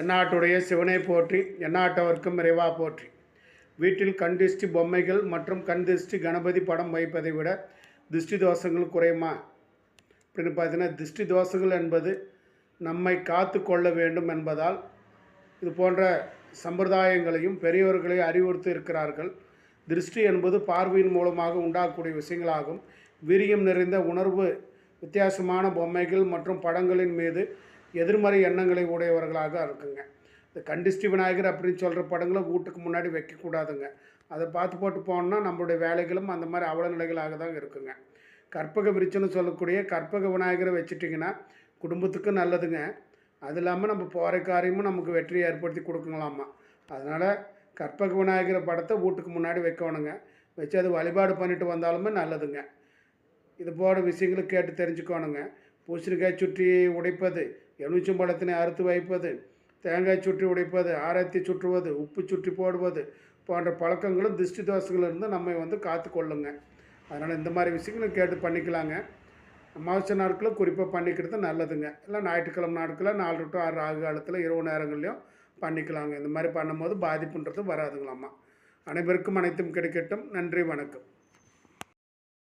தென்னாட்டுடைய சிவனை போற்றி எந்நாட்டவர்க்கும் இறைவா போற்றி. வீட்டில் கண் திருஷ்டி பொம்மைகள் மற்றும் கண் திருஷ்டி கணபதி படம் வைப்பதை விட திருஷ்டி தோஷங்கள் குறையுமா? அப்படின்னு பார்த்தீங்கன்னா திருஷ்டி தோஷங்கள் என்பது நம்மை காத்து கொள்ள வேண்டும் என்பதால் இது போன்ற சம்பிரதாயங்களையும் பெரியவர்களையும் அறிவுறுத்தி இருக்கிறார்கள். திருஷ்டி என்பது பார்வையின் மூலமாக உண்டாகக்கூடிய விஷயங்களாகும். வீரியம் நிறைந்த உணர்வு வித்தியாசமான பொம்மைகள் மற்றும் படங்களின் மீது எதிர்மறை எண்ணங்களை உடையவர்களாக இருக்குங்க. இந்த கண்டிஷ்டி விநாயகர் அப்படின்னு சொல்கிற படங்களை வீட்டுக்கு முன்னாடி வைக்கக்கூடாதுங்க. அதை பார்த்து போட்டு போனோம்னா நம்மளுடைய வேலைகளும் அந்த மாதிரி அவல நிலைகளாக தான் இருக்குங்க. கற்பக விருச்சன்னு சொல்லக்கூடிய கற்பக விநாயகரை வச்சுட்டிங்கன்னா குடும்பத்துக்கும் நல்லதுங்க. அது இல்லாமல் நம்ம போகிற காரியமும் நமக்கு வெற்றியை ஏற்படுத்தி கொடுக்கலாமா? அதனால் கற்பக விநாயகர் படத்தை வீட்டுக்கு முன்னாடி வைக்கணுங்க. வச்சு அது வழிபாடு பண்ணிட்டு வந்தாலுமே நல்லதுங்க. இது போல விஷயங்களை கேட்டு தெரிஞ்சுக்கோணுங்க. பூசணிக்காய் சுற்றி உடைப்பது எலுமிச்சம்பழத்தினை அறுத்து வைப்பது தேங்காய் சுற்றி உடைப்பது ஆரத்தி சுற்றுவது உப்பு சுற்றி போடுவது போன்ற பழக்கங்களும் திருஷ்டி தோஷங்களிலிருந்து நம்மை வந்து காத்து கொள்ளுங்க. அதனால் இந்த மாதிரி விஷயங்களும் கேட்டு பண்ணிக்கலாங்க. அமாவாசை நாட்களில் குறிப்பாக பண்ணிக்கிறது நல்லதுங்க. இல்லை ஞாயிற்றுக்கிழமை நாட்களில் நாலு டு ஆறு ஆகு காலத்தில் இரவு நேரங்கள்லையும் பண்ணிக்கலாங்க. இந்த மாதிரி பண்ணும்போது பாதிப்புன்றது வராதுங்களாம்மா. அனைவருக்கும் அனைத்தும் கிடைக்கட்டும். நன்றி வணக்கம்.